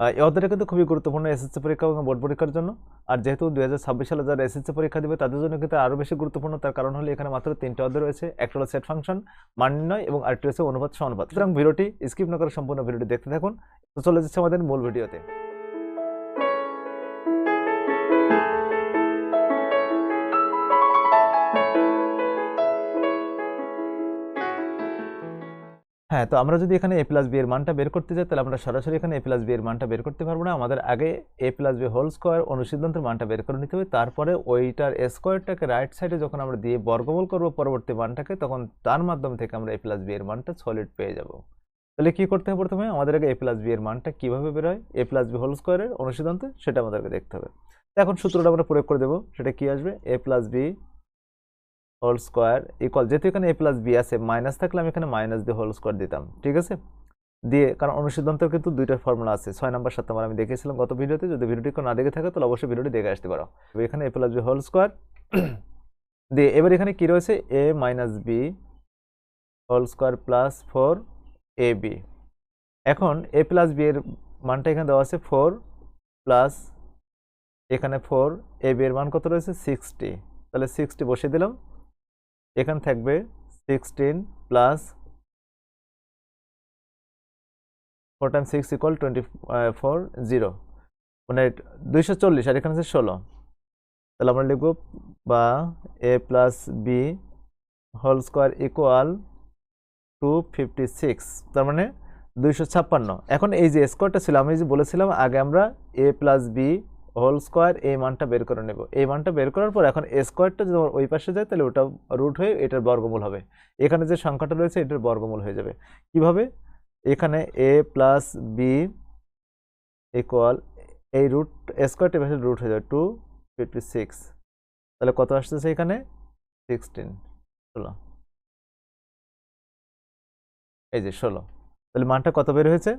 এই কিন্তু খুবই গুরুত্বপূর্ণ এসএসসি পরীক্ষা এবং বোর্ড পরীক্ষার জন্য। আর যেহেতু দু হাজার ছাব্বিশ সালে যারা এসএসসি পরীক্ষা দেবে, তাদের জন্য কিন্তু আরও বেশি গুরুত্বপূর্ণ। তার কারণ হলো এখানে মাত্র তিনটে অধ্যায় রয়েছে। একটা হলো সেট ফাংশন মান নির্ণয় এবং আরেকটি রয়েছে অনুপাত সমানুপাত সুতরাং ভিডিওটি স্কিপ না করে সম্পূর্ণ ভিডিওটি দেখতে থাকুন। চলে যাচ্ছে আমাদের মূল ভিডিওতে। হ্যাঁ তো আমরা যদি এখানে এ প্লাস বি এর মানটা বের করতে যাই, তাহলে আমরা সরাসরি এখানে এ প্লাস বি এর মানটা বের করতে পারব না। আমাদের আগে A plus B whole square অনুসিদ্ধান্তের মানটা বের করে নিতে হবে। তারপরে ওইটার স্কোয়ারটাকে রাইট সাইডে যখন আমরা দিয়ে বর্গমূল করব পরবর্তী মানটাকে, তখন তার মাধ্যমে থেকে আমরা এ প্লাস বি এর মানটা সলিড পেয়ে যাব। তাহলে কি করতে হবে প্রথমে? আমাদের আগে এ প্লাস বি এর মানটা কীভাবে বের হয়? এ প্লাস বি হোল স্কোয়ারের অনুসিদ্ধান্তে সেটা আমাদেরকে দেখতে হবে। এখন সূত্রটা আমরা প্রয়োগ করে দেবো। সেটা কি আসবে? A plus B whole square equal যেহেতু এখানে এ প্লাস বি আছে মাইনাস থাকলে আমি এখানে মাইনাস দিয়ে হোল স্কোয়ার দিতাম, ঠিক আছে? দিয়ে, কারণ অনুসিদ্ধান্তের কিন্তু দুইটা ফর্মুলা আছে, ছয় নম্বর সাত নম্বর আমি দেখিয়েছিলাম গত ভিডিওতে, যদি ভিডিওটি কেউ না দেখে থাকে, তাহলে অবশ্যই ভিডিওটি দেখে আসতে পারো। এখানে A plus B whole square দিয়ে এবার এখানে কি রয়েছে? A minus B whole square plus four A B এখন এ প্লাস বি এর মানটা এখানে দেওয়া আছে ফোর প্লাস এখানে ফোর এ বি এর মান কত রয়েছে? সিক্সটি তাহলে সিক্সটি বসিয়ে দিলাম। এখানে থাকবে sixteen plus four time six equal twenty four zero মানে দুইশো চল্লিশ, আর এখানে আছে ষোলো। তাহলে আমরা লিখব বা A plus B whole square equal to fifty six তার মানে দুইশো ছাপ্পান্ন। এখন এই যে স্কোয়ারটা ছিল, আমি যে বলেছিলাম, আগে আমরা A plus B whole square এই মানটা বের করে নেব। এই মানটা বের করার পর এখন এ স্কোয়ারটা যদি ওই পাশে যায়, তাহলে ওটা রুট হয়ে এটার বর্গমূল হবে। এখানে যে সংখ্যাটা রয়েছে, এটার বর্গমূল হয়ে যাবে। কীভাবে? এখানে এ প্লাস বি ইকুয়াল এই রুট স্কোয়ারটা পাশে রুট হয়ে যাবে টু ফিফটি সিক্স তাহলে কত আসতেছে এখানে? সিক্সটিন ষোলো। এই যে ষোলো। তাহলে মানটা কত বের হয়েছে?